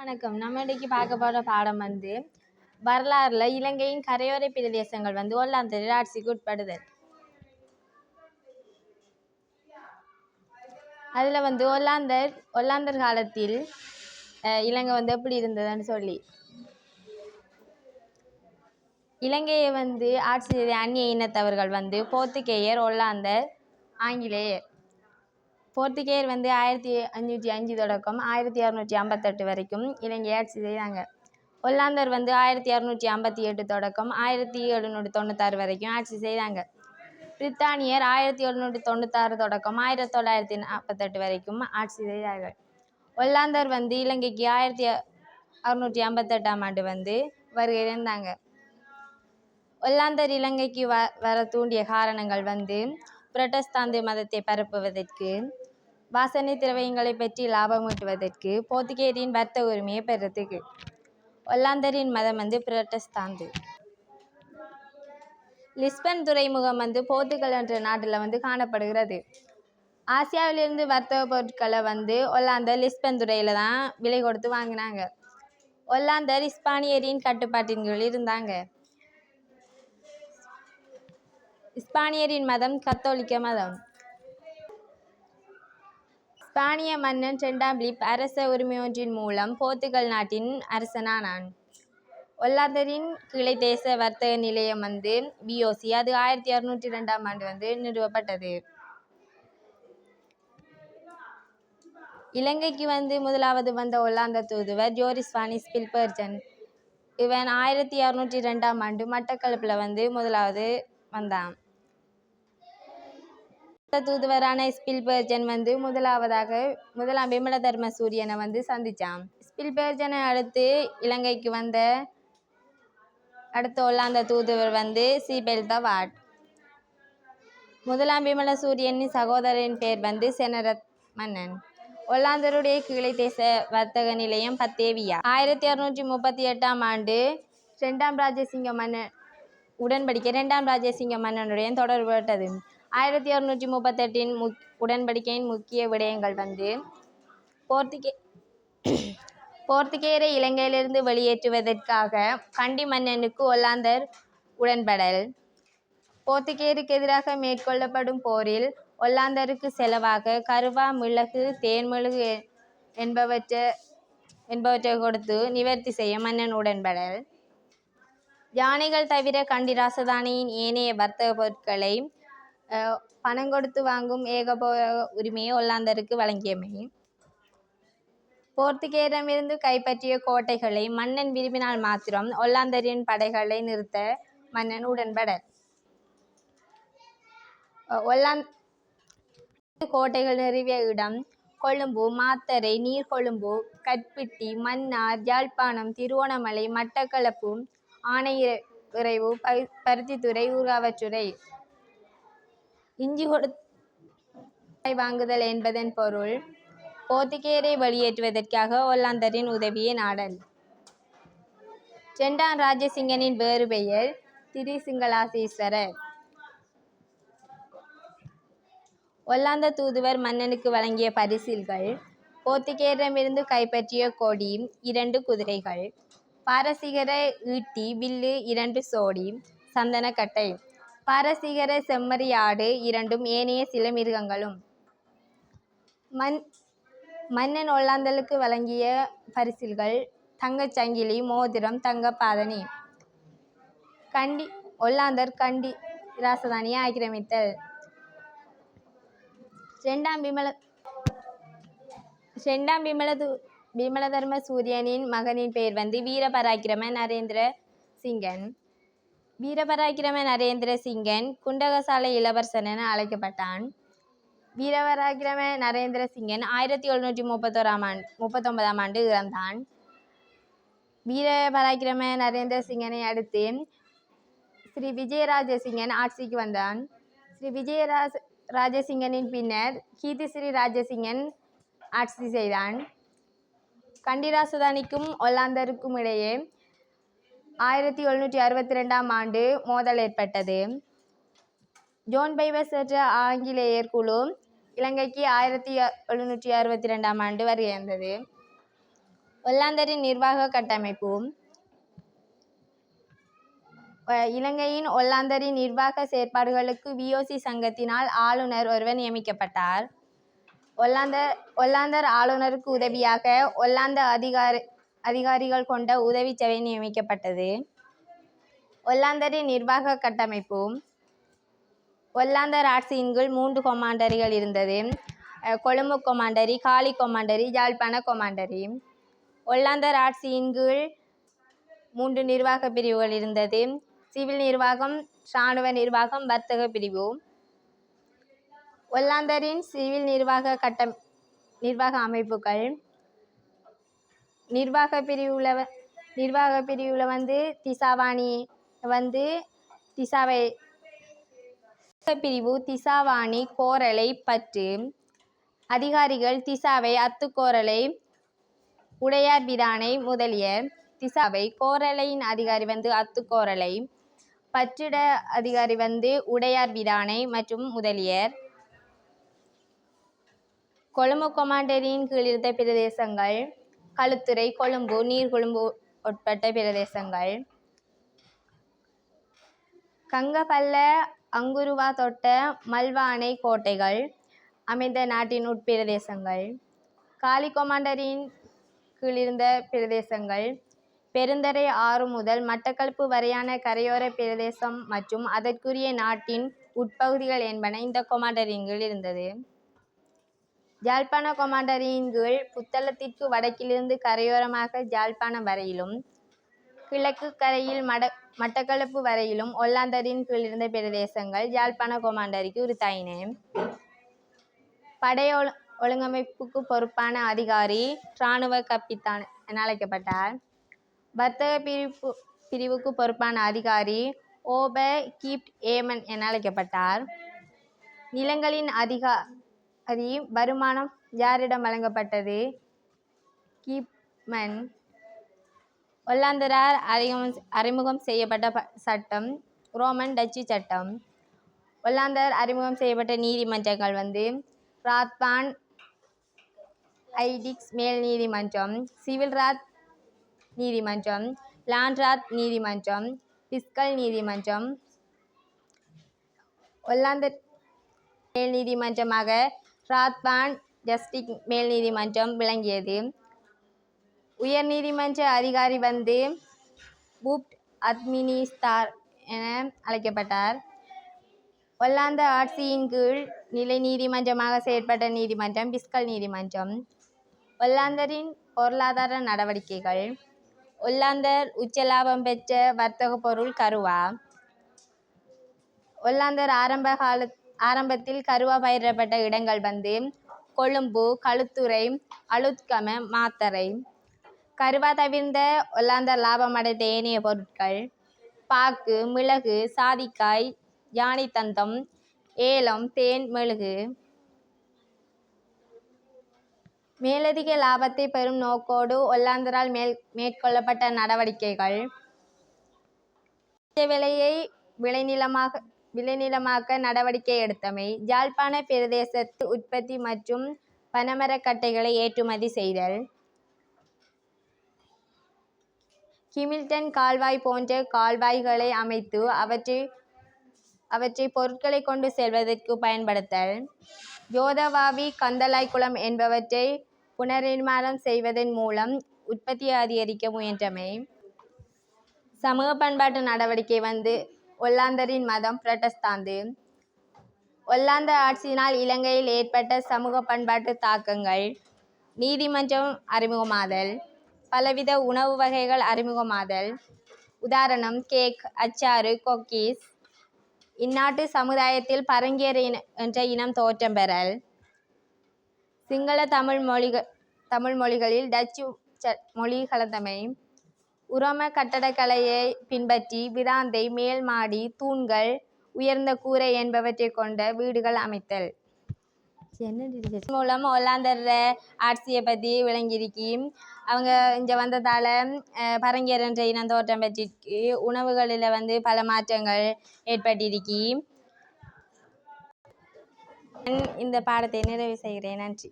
வணக்கம். நம்ம இன்னைக்கு பார்க்க போகிற பாடம் வந்து வரலாறுல இலங்கையின் கரையோர பிரதேசங்கள் வந்து ஒல்லாந்தர் ஆட்சிக்கு உட்படுதல் அதில் வந்து ஒல்லாந்தர் ஒல்லாந்தர் காலத்தில் இலங்கை வந்து எப்படி இருந்ததுன்னு சொல்லி. இலங்கையை வந்து ஆட்சி செய்த அந்நிய இனத்தவர்கள் வந்து போர்த்துகேயர் ஒல்லாந்தர் ஆங்கிலேயர். போர்த்துகேயர் வந்து ஆயிரத்தி அஞ்சூற்றி அஞ்சு தொடக்கம் ஆயிரத்தி இரநூற்றி ஐம்பத்தெட்டு வரைக்கும் இலங்கையை ஆட்சி செய்தாங்க. ஒல்லாந்தர் வந்து ஆயிரத்தி இரநூற்றி ஐம்பத்தி எட்டு தொடக்கம் ஆயிரத்தி எழுநூற்றி தொண்ணூத்தாறு வரைக்கும் ஆட்சி செய்தாங்க. பிரித்தானியர் ஆயிரத்தி எழுநூற்றி தொண்ணூத்தாறு தொடக்கம் ஆயிரத்தி தொள்ளாயிரத்தி நாற்பத்தெட்டு வரைக்கும் ஆட்சி செய்தார்கள். ஒல்லாந்தர் வந்து இலங்கைக்கு ஆயிரத்தி அறுநூற்றி ஐம்பத்தெட்டாம் ஆண்டு வந்து வருகை இருந்தாங்க ஒல்லாந்தர் இலங்கைக்கு வ வர தூண்டிய காரணங்கள் வந்து புரட்டஸ்தாந்து மதத்தை பரப்புவதற்கு வாசனை திரவியங்களை பற்றி லாபம் ஈட்டுவதற்கு போர்த்துகேயரின் வர்த்தக உரிமையை பெறுறதுக்கு. ஒல்லாந்தரின் மதம் வந்து புரட்டஸ்தாந்து. லிஸ்பன் துறைமுகம் வந்து போர்த்துகல் என்ற நாட்டில் வந்து காணப்படுகிறது. ஆசியாவிலிருந்து வர்த்தக பொருட்களை வந்து ஒல்லாந்தர் லிஸ்பன் துறையில் தான் விலை கொடுத்து வாங்கினாங்க. ஒல்லாந்தர் இஸ்பானியரின் கட்டுப்பாட்டின் கீழ் இருந்தாங்க. இஸ்பானியரின் மதம் கத்தோலிக்க மதம். ஸ்பானிய மன்னன் இரண்டாம் பிலிப் அரச உரிமையொன்றின் மூலம் போர்த்துகல் நாட்டின் அரசனானான் ஒல்லாந்தரின் கிளை தேச வர்த்தக நிலையம் வந்து பிஓசி. அது ஆயிரத்தி அறுநூற்றி ரெண்டாம் ஆண்டு வந்து நிறுவப்பட்டது. இலங்கைக்கு வந்து முதலாவது வந்த ஒல்லாந்த தூதுவர் ஜோரிஸ் வானிஸ் பில்பர்ஜன். இவன் ஆயிரத்தி அறுநூற்றி ரெண்டாம் ஆண்டு மட்டக்களப்பில் வந்து முதலாவது வந்தான். தூதுவரான ஸ்பில்பர்ஜன் வந்து முதலாவதாக முதலாம் விமல தர்ம சூரியனை வந்து சந்திச்சான் ஸ்பில்பர்ஜனை அடுத்து இலங்கைக்கு வந்த அடுத்த ஒல்லாந்த தூதுவர் வந்து சீபெல்த வாட் முதலாம் விமல சூரியனின் சகோதரரின் பேர் வந்து செனரத் மன்னன். ஒல்லாந்தருடைய கீழே தேச வர்த்தக நிலையம் பத்தேவியா. ஆயிரத்தி அறுநூற்றி முப்பத்தி எட்டாம் ஆண்டு ரெண்டாம் ராஜசிங்க மன்னன் உடன்படிக்கை இரண்டாம் ராஜசிங்க மன்னனுடைய தொடர்பட்டது ஆயிரத்தி இரநூற்றி முப்பத்தெட்டின் முக் உடன்படிக்கையின் முக்கிய விடயங்கள் வந்து போர்த்துகே போர்த்துகேயரை இலங்கையிலிருந்து வெளியேற்றுவதற்காக கண்டி மன்னனுக்கு ஒல்லாந்தர் உடன்படல். போர்த்துகேயருக்கு எதிராக மேற்கொள்ளப்படும் போரில் ஒல்லாந்தருக்கு செலவாக கருவா மிளகு தேன்மிளகு என்பவற்றை என்பவற்றை கொடுத்து நிவர்த்தி செய்ய மன்னன் உடன்படல். யானைகள் தவிர கண்டி ராசதானியின் ஏனைய வர்த்தக பொருட்களை பணம் கொடுத்து வாங்கும் ஏகபோக உரிமையை ஒல்லாந்தருக்கு வழங்கியமை. போர்த்துகேயரிடமிருந்து கைப்பற்றிய கோட்டைகளை மன்னன் விரும்பினால் மாத்திரம் ஒல்லாந்தரின் படைகளை நிறுத்த மன்னன் உடன்பட ஒல்லாந்த கோட்டைகள் நிறுவிய இடம் கொழும்பு மாத்தரை நீர்கொழும்பு கற்பிட்டி மன்னார் யாழ்ப்பாணம் திருவோணமலை மட்டக்களப்பு ஆனையிறைவு ப- பருத்தித்துறை ஊர்காவற்றுறை. இஞ்சி கொடுத்து வாங்குதல் என்பதன் பொருள் போர்த்துகேயரை வெளியேற்றுவதற்காக ஒல்லாந்தரின் உதவியை நாடல். செண்டான் ராஜசிங்கனின் வேறு பெயர் திரிசிங்களாசீஸ்வரர். ஒல்லாந்த தூதுவர் மன்னனுக்கு வழங்கிய பரிசில்கள் போர்த்துகேயரிடமிருந்து கைப்பற்றிய கொடி இரண்டு குதிரைகள் பாரசீகர ஈட்டி வில்லு இரண்டு சோடி சந்தனக்கட்டை. பாரசீகர செம்மறி ஆடு இரண்டும் ஏனைய சில மிருகங்களும். மன் மன்னன் ஒல்லாந்தலுக்கு வழங்கிய பரிசில்கள் தங்கச் சங்கிலி மோதிரம் தங்க பாதணி. கண்டி ஒல்லாந்தர் கண்டி ராசதானியை ஆக்கிரமித்தல். ரெண்டாம் விமல ரெண்டாம் விமலது விமலதர்ம சூரியனின் மகனின் பெயர் வந்து வீரபராக்கிரம நரேந்திர சிங்கன். வீரபராக்கிரம நரேந்திர சிங்கன் குண்டகசாலை இளவரசன் என அழைக்கப்பட்டான். வீரபராக்கிரம நரேந்திர சிங்கன் ஆயிரத்தி எழுநூற்றி முப்பத்தோராம் ஆண்டு முப்பத்தொன்பதாம் ஆண்டு இறந்தான். வீரபராக்கிரம நரேந்திர சிங்கனை அடுத்து ஸ்ரீ விஜயராஜசிங்கன் ஆட்சிக்கு வந்தான். ஸ்ரீ விஜயராஜ ராஜசிங்கனின் பின்னர் கீர்த்தி ஸ்ரீ ராஜசிங்கன் ஆட்சி செய்தான். கண்டிராசுதானிக்கும் ஒல்லாந்தருக்கும் இடையே ஆயிரத்தி எழுநூற்றி அறுபத்தி ரெண்டாம் ஆண்டு மோதல் ஏற்பட்டது. ஜோன் பைவஸ் என்ற ஆங்கிலேயர் குழு இலங்கைக்கு ஆயிரத்தி எழுநூற்றி அறுபத்தி ரெண்டாம் ஆண்டு வரை இருந்தது ஒல்லாந்தரின் நிர்வாக கட்டமைப்பு. இலங்கையின் ஒல்லாந்தரின் நிர்வாக செயற்பாடுகளுக்கு விஓசி சங்கத்தினால் ஆளுநர் ஒருவர் நியமிக்கப்பட்டார். ஒல்லாந்தர் ஒல்லாந்தர் ஆளுநருக்கு உதவியாக ஒல்லாந்த அதிகாரி அதிகாரிகள் கொண்ட உதவி சபை நியமிக்கப்பட்டது. ஒல்லாந்தரின் நிர்வாக கட்டமைப்பு. ஒல்லாந்தர் ஆட்சியின் கீழ் மூன்று கொமாண்டரிகள் இருந்தது. கொழும்பு கொமாண்டரி காலி கொமாண்டரி யாழ்ப்பாண கொமாண்டரி. ஒல்லாந்தர் ஆட்சியின் கீழ் மூன்று நிர்வாக பிரிவுகள் இருந்தது. சிவில் நிர்வாகம் இராணுவ நிர்வாகம் வர்த்தக பிரிவு. ஒல்லாந்தரின் சிவில் நிர்வாக கட்டம் நிர்வாக அமைப்புகள். நிர்வாக பிரிவுல வ- நிர்வாக பிரிவுல வந்து திசாவாணி வந்து திசாவை பிரிவு திசாவாணி கோரலை பற்று. அதிகாரிகள் திசாவை அத்துக்கோரலை உடையார் பிரானை முதலிய திசாவை கோரலையின் அதிகாரி வந்து அத்துக்கோரலை பற்றிட அதிகாரி வந்து உடையார் பிரானை மற்றும் முதலியர். கொழும்பு கொமாண்டரின் கீழ் இருந்த பிரதேசங்கள். களுத்துறை கொழும்பு நீர்கொழும்பு உட்பட்ட பிரதேசங்கள் கங்கபல்ல அங்குருவா தொட்ட மல்வானை கோட்டைகள் அமைந்த நாட்டின் உட்பிரதேசங்கள் காலி கொமாண்டரின் கீழிருந்த பிரதேசங்கள் பெருந்தரை ஆறு முதல் மட்டக்களப்பு வரையான கரையோர பிரதேசம் மற்றும் அதற்குரிய நாட்டின் உட்பகுதிகள் என்பன இந்த கொமாண்டரின் கீழ் இருந்தது ஜாழ்ப்பாண கொமாண்டரின் கீழ் புத்தளத்திற்கு வடக்கிலிருந்து கரையோரமாக ஜாழ்ப்பாணம் வரையிலும் கிழக்கு கரையில் மட மட்டக்களப்பு வரையிலும் ஒல்லாந்தரின் கீழ் இருந்த பிரதேசங்கள் யாழ்ப்பாண கொமாண்டரிக்கு உரித்தாயின. படை ஒழு ஒழுங்கமைப்புக்கு பொறுப்பான அதிகாரி இராணுவ கப்பித்தான் என அழைக்கப்பட்டார். வர்த்தக பிரிவு பிரிவுக்கு பொறுப்பான அதிகாரி ஓப கீப்ட் ஏமன் என அழைக்கப்பட்டார். நிலங்களின் அதிகா அதிகாரி வருமானம் யாரிடம் வழங்கப்பட்டது? கீப்மன். ஒல்லாந்தரார் அறிமுகம் அறிமுகம் செய்யப்பட்ட ப- சட்டம் ரோமன் டச்சு சட்டம். ஒல்லாந்தர் அறிமுகம் செய்யப்பட்ட நீதிமன்றங்கள் வந்து ராத்பான் ஐடிக்ஸ் மேல் நீதிமன்றம் சிவில் ராத் நீதிமன்றம் லாண்ட்ராத் நீதிமன்றம் பிஸ்கல் நீதிமன்றம். ஒல்லாந்தர் மேல் நீதிமன்றமாக ராத்பான் ஜஸ்டிக் மேல் நீதிமன்றம் விளங்கியது. உயர் நீதிமன்ற அதிகாரி வந்து பூப்ட் அத்மினிஸ்தார் என அழைக்கப்பட்டார். ஒல்லாந்த ஆட்சியின் கீழ் நிலை நீதிமன்றமாக செயற்பட்ட நீதிமன்றம் பிஸ்கல் நீதிமன்றம். ஒல்லாந்தரின் பொருளாதார நடவடிக்கைகள். ஒல்லாந்தர் உச்ச லாபம் பெற்ற வர்த்தக பொருள் கருவா. ஒல்லாந்தர் ஆரம்ப கால ஆரம்பத்தில் கருவா பயிரிடப்பட்ட இடங்கள் வந்து கொழும்பு களுத்துறை அளுத்கம மாத்தறை. கருவா தவிர்ந்த ஒல்லாந்தர் லாபம் அடைந்த ஏனைய பொருட்கள் பாக்கு மிளகு சாதிக்காய் யானைத்தந்தம் ஏலம் தேன் மெழுகு. மேலதிக லாபத்தை பெறும் நோக்கோடு ஒல்லாந்தரால் மேல் மேற்கொள்ளப்பட்ட நடவடிக்கைகள். விலையை விளைநிலமாக விளைநிலமாக்க நடவடிக்கை எடுத்தமை யாழ்ப்பாண பிரதேசத்து உற்பத்தி மற்றும் பனமரக்கட்டைகளை ஏற்றுமதி செய்தல் கிமில்டன் கால்வாய் போன்ற கால்வாய்களை அமைத்து அவற்றை அவற்றை பொருட்களை கொண்டு செல்வதற்கு பயன்படுத்தல் யோதவாவி கந்தளாய் குளம் என்பவற்றை புனர்நிர்மாணம் செய்வதன் மூலம் உற்பத்தியை அதிகரிக்க முயன்றமை சமூக பண்பாட்டு நடவடிக்கை வந்து ஒல்லாந்தரின் மதம் புரட்டஸ்தாந்து. ஒல்லாந்த ஆட்சியினால் இலங்கையில் ஏற்பட்ட சமூக பண்பாட்டு தாக்கங்கள் நீதிமன்றம் அறிமுகமாதல் பலவித உணவு வகைகள் அறிமுகமாதல் உதாரணம் கேக் அச்சாறு கொக்கீஸ் இந்நாட்டு சமுதாயத்தில் பரங்கியர் இன என்ற இனம் தோற்றம் பெறல். சிங்கள தமிழ் மொழிகள் தமிழ் மொழிகளில் டச்சு மொழி கலந்தமை உரோம கட்டடக்கலையை பின்பற்றி விராந்தை மேல் மாடி தூண்கள் உயர்ந்த கூரை என்பவற்றை கொண்ட வீடுகள் அமைத்தல். மூலம் ஒல்லாந்தர் ஆட்சியை பற்றி விளங்கியிருக்கி. அவங்க இங்கே வந்ததால் பரங்கியர் என்ற இனம் தோற்றம் பெற்றிருக்கு உணவுகளில் வந்து பல மாற்றங்கள் ஏற்பட்டிருக்கி. இந்த பாடத்தை நிறைவு செய்கிறேன். நன்றி.